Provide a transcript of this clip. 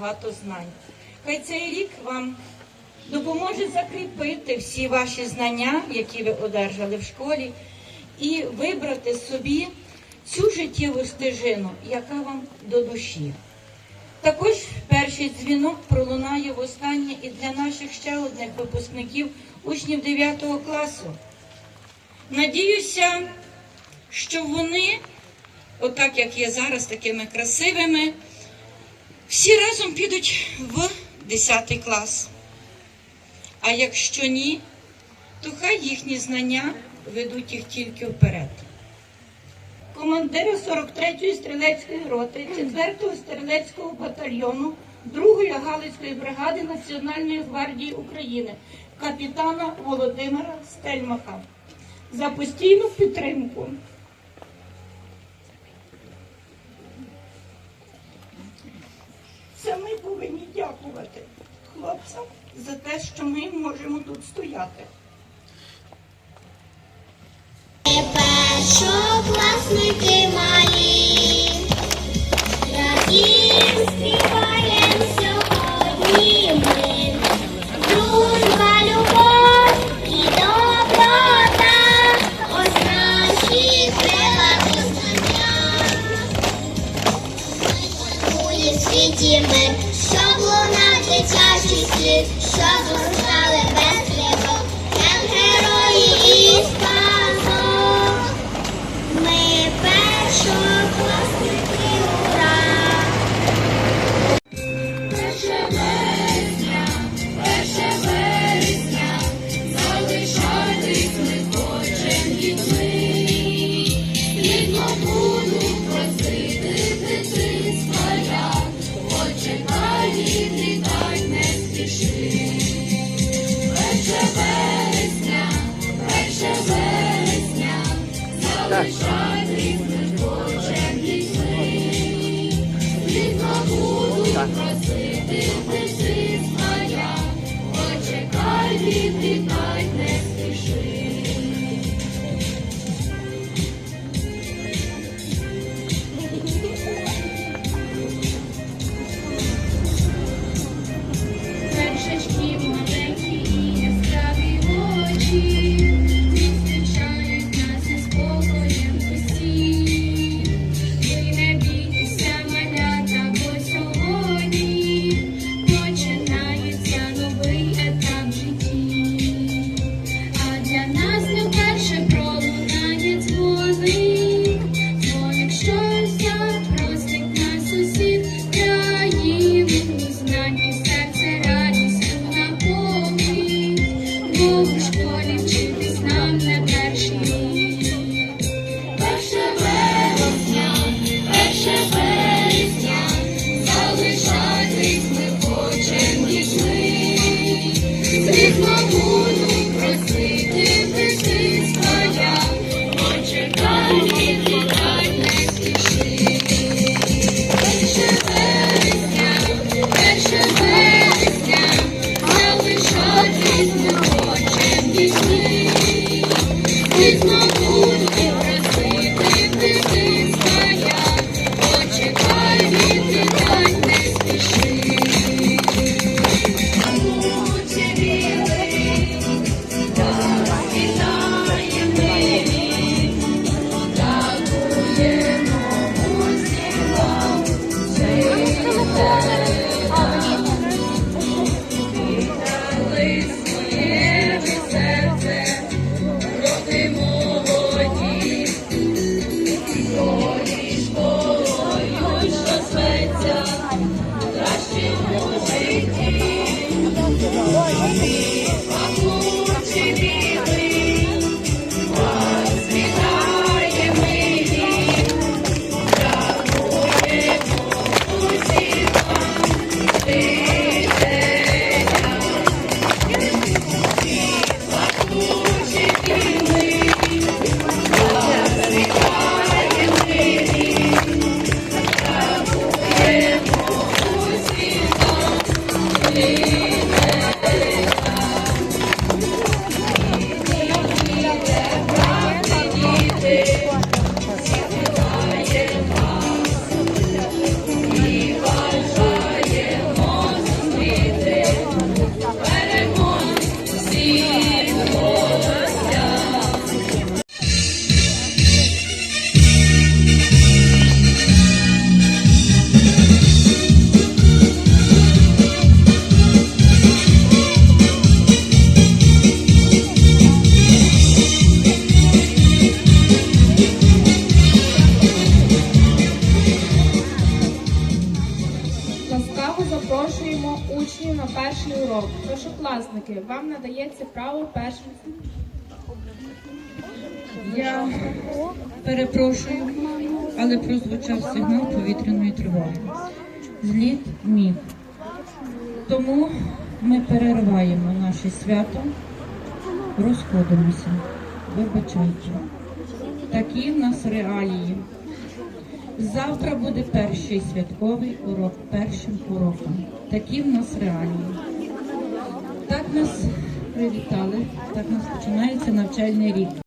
багато знань. Хай цей рік вам допоможе закріпити всі ваші знання, які ви одержали в школі, і вибрати собі цю життєву стежину, яка вам до душі. Також перший дзвінок пролунає востаннє і для наших ще одних випускників, учнів 9 класу. Надіюся, що вони, отак як є зараз, такими красивими, всі разом підуть в 10 клас. А якщо ні, то хай їхні знання ведуть їх тільки вперед. Командира 43-ї стрілецької роти, 4-го стрілецького батальйону 2-ї Галицької бригади Національної гвардії України, капітана Володимира Стельмаха за постійну підтримку. Це ми повинні дякувати хлопцям за те, що ми можемо тут стояти. Мир, щоб лунав дитячий слід, що зростали без тривог, Yes. Deus. 幸福心情祝 уроки. Вам надається право першим. Я перепрошую, але прозвучав сигнал повітряної тривоги. Зліт міг. Тому ми перериваємо наше свято, розходимося. Вибачайте. Такі в нас реалії. Завтра буде перший святковий урок, першим уроком. Такі в нас реалії. Так нас привітали, так нас починається навчальний рік.